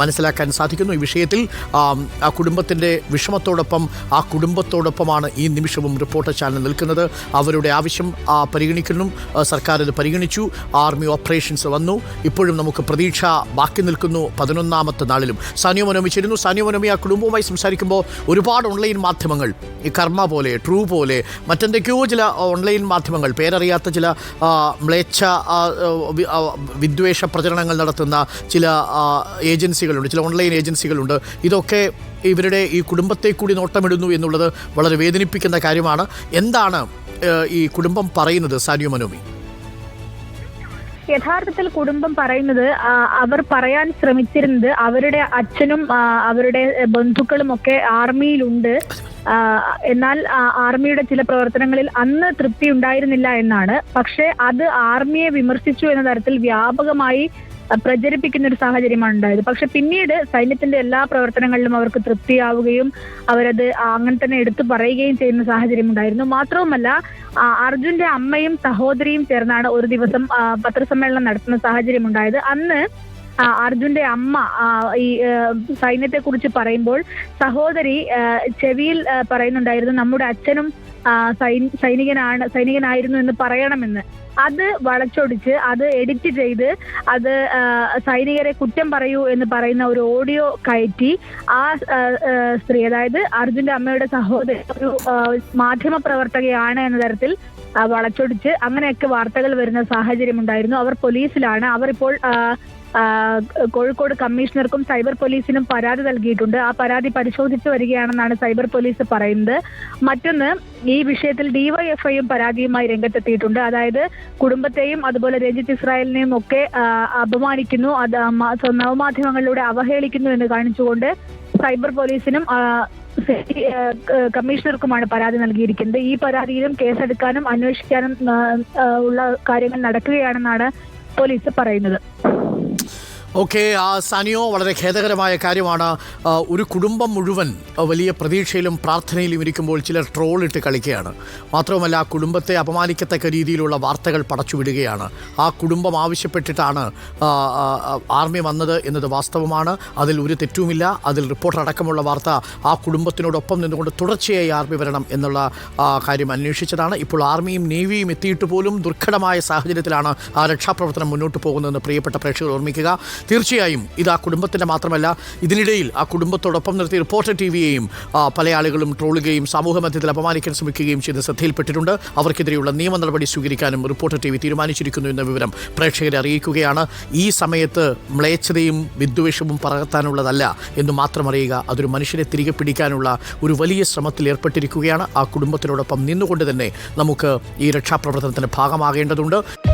മനസ്സിലാക്കാൻ സാധിക്കുന്നു. ഈ വിഷയത്തിൽ ആം, കുടുംബത്തിന്റെ വിഷമത്തോടൊപ്പം ആ കുടുംബത്തോടൊപ്പമാണ് ഈ നിമിഷവും റിപ്പോർട്ടർ ചാനൽ നിൽക്കുന്നത്. അവരുടെ ആവശ്യം പരിഗണിക്കുന്നു. സർക്കാർ ഇത് പരിഗണിച്ചു. ആർമി ഓപ്പറേഷൻസ് വന്നു. ഇപ്പോഴും നമുക്ക് പ്രതീക്ഷ ബാക്കി നിൽക്കുന്നു പതിനൊന്നാമത്തെ നാളിലും. സാനിയോ മനോമി ചേരുന്നു. സാനിയോ മനോമി ആ കുടുംബവുമായി സംസാരിക്കുമ്പോൾ ഒരുപാട് ഓൺലൈൻ മാധ്യമങ്ങൾ ഈ കർമ്മ പോലെ ട്രൂ പോലെ മറ്റെന്തൊക്കെയോ ചില ഓൺലൈൻ മാധ്യമങ്ങൾ പേരറിയാത്ത ചില മ്ലേച്ഛ വിദ്വേഷ പ്രചരണങ്ങൾ നടത്തുന്ന ചില ആ, ഏജൻസികളുണ്ട് ചില ഓൺലൈൻ ഏജൻസികളുണ്ട്. ഇതൊക്കെ ഇവരുടെ ഈ കുടുംബത്തെ കൂടി നോട്ടമിടുന്നു എന്നുള്ളത് വളരെ വേദനിപ്പിക്കുന്ന കാര്യമാണ്. എന്താണ് ഈ കുടുംബം പറയുന്നത് സാനിയോ മനോമി? യഥാർത്ഥത്തിൽ കുടുംബം പറയുന്നത് അവർ പറയാൻ ശ്രമിച്ചിരുന്നത് അവരുടെ അച്ഛനും അവരുടെ ബന്ധുക്കളും ഒക്കെ ആർമിയിലുണ്ട് എന്നാൽ ആർമിയുടെ ചില പ്രവർത്തനങ്ങളിൽ അന്ന് തൃപ്തി ഉണ്ടായിരുന്നില്ല എന്നാണ്. പക്ഷേ അത് ആർമിയെ വിമർശിച്ചു എന്ന തരത്തിൽ വ്യാപകമായി പ്രചരിപ്പിക്കുന്ന ഒരു സാഹചര്യമാണ് ഉണ്ടായത്. പക്ഷെ പിന്നീട് സൈന്യത്തിന്റെ എല്ലാ പ്രവർത്തനങ്ങളിലും അവർക്ക് തൃപ്തിയാവുകയും അവരത് അങ്ങനെ തന്നെ എടുത്തു പറയുകയും ചെയ്യുന്ന സാഹചര്യം ഉണ്ടായിരുന്നു. മാത്രവുമല്ല അർജുന്റെ അമ്മയും സഹോദരിയും ചേർന്നാണ് ഒരു ദിവസം പത്രസമ്മേളനം നടത്തുന്ന സാഹചര്യം ഉണ്ടായത്. അന്ന് അർജുന്റെ അമ്മ ഈ സൈന്യത്തെ കുറിച്ച് പറയുമ്പോൾ സഹോദരി ചെവിയിൽ പറയുന്നുണ്ടായിരുന്നു നമ്മുടെ അച്ഛനും സൈനികനാണ് സൈനികനായിരുന്നു എന്ന് പറയണമെന്ന്. അത് വളച്ചൊടിച്ച് അത് എഡിറ്റ് ചെയ്ത് അത് സൈനികരെ കുറ്റം പറയൂ എന്ന് പറയുന്ന ഒരു ഓഡിയോ കയറ്റി ആ സ്ത്രീ അതായത് അർജുന്റെ അമ്മയുടെ സഹോദരി ഒരു മാധ്യമ പ്രവർത്തകയാണ് എന്ന തരത്തിൽ വളച്ചൊടിച്ച് അങ്ങനെയൊക്കെ വാർത്തകൾ വരുന്ന സാഹചര്യം ഉണ്ടായിരുന്നു അവർ പോലീസിലാണ്. അവർ ഇപ്പോൾ കോഴിക്കോട് കമ്മീഷണർക്കും സൈബർ പോലീസിനും പരാതി നൽകിയിട്ടുണ്ട്. ആ പരാതി പരിശോധിച്ചു വരികയാണെന്നാണ് സൈബർ പോലീസ് പറയുന്നത്. മറ്റൊന്ന് ഈ വിഷയത്തിൽ ഡിവൈഎഫ്ഐയും പരാതിയുമായി രംഗത്തെത്തിയിട്ടുണ്ട്. അതായത് കുടുംബത്തെയും അതുപോലെ രഞ്ജിത്ത് ഇസ്രായേലിനെയും ഒക്കെ അപമാനിക്കുന്നു. അത് നവമാധ്യമങ്ങളിലൂടെ അവഹേളിക്കുന്നു എന്ന് കാണിച്ചുകൊണ്ട് സൈബർ പോലീസിനും കമ്മീഷണർക്കുമാണ് പരാതി നൽകിയിരിക്കുന്നത്. ഈ പരാതിയിലും കേസെടുക്കാനും അന്വേഷിക്കാനും ഉള്ള കാര്യങ്ങൾ നടക്കുകയാണെന്നാണ് പോലീസ് പറയുന്നത്. ഓക്കെ സാനിയോ വളരെ ഖേദകരമായ കാര്യമാണ്. ഒരു കുടുംബം മുഴുവൻ വലിയ പ്രതീക്ഷയിലും പ്രാർത്ഥനയിലും ഇരിക്കുമ്പോൾ ചിലർ ട്രോളിട്ട് കളിക്കുകയാണ്. മാത്രവുമല്ല ആ കുടുംബത്തെ അപമാനിക്കത്തക്ക രീതിയിലുള്ള വാർത്തകൾ പടച്ചുവിടുകയാണ്. ആ കുടുംബം ആവശ്യപ്പെട്ടിട്ടാണ് ആർമി വന്നത് എന്നത് വാസ്തവമാണ്. അതിൽ ഒരു തെറ്റുമില്ല. അതിൽ റിപ്പോർട്ട് അടക്കമുള്ള വാർത്ത ആ കുടുംബത്തിനോടൊപ്പം നിന്നുകൊണ്ട് തുടർച്ചയായി ആർമി വരണം എന്നുള്ള കാര്യം അന്വേഷിച്ചതാണ്. ഇപ്പോൾ ആർമിയും നേവിയും എത്തിയിട്ട് പോലും ദുർഘടമായ സാഹചര്യത്തിലാണ് ആ രക്ഷാപ്രവർത്തനം മുന്നോട്ട് പോകുന്നതെന്ന് പ്രിയപ്പെട്ട പ്രേക്ഷകർ ഓർമ്മിക്കുക. തീർച്ചയായും ഇത് ആ കുടുംബത്തിന്റെ മാത്രമല്ല ഇതിനിടയിൽ ആ കുടുംബത്തോടൊപ്പം നിർത്തി റിപ്പോർട്ടർ ടി വിയെയും പല ആളുകളും ട്രോളുകയും സമൂഹ മധ്യത്തിൽ അപമാനിക്കാൻ ശ്രമിക്കുകയും ചെയ്ത് ശ്രദ്ധയിൽപ്പെട്ടിട്ടുണ്ട്. അവർക്കെതിരെയുള്ള നിയമ നടപടി സ്വീകരിക്കാനും റിപ്പോർട്ടർ ടി വി തീരുമാനിച്ചിരിക്കുന്നു എന്ന വിവരം പ്രേക്ഷകരെ അറിയിക്കുകയാണ്. ഈ സമയത്ത് മ്ലേച്ഛതയും വിദ്വേഷവും പറകത്താനുള്ളതല്ല എന്ന് മാത്രം അറിയുക അതൊരു മനുഷ്യനെ തിരികെ പിടിക്കാനുള്ള ഒരു വലിയ ശ്രമത്തിൽ ഏർപ്പെട്ടിരിക്കുകയാണ്. ആ കുടുംബത്തിനോടൊപ്പം നിന്നുകൊണ്ട് തന്നെ നമുക്ക് ഈ രക്ഷാപ്രവർത്തനത്തിന്റെ ഭാഗമാകേണ്ടതുണ്ട്.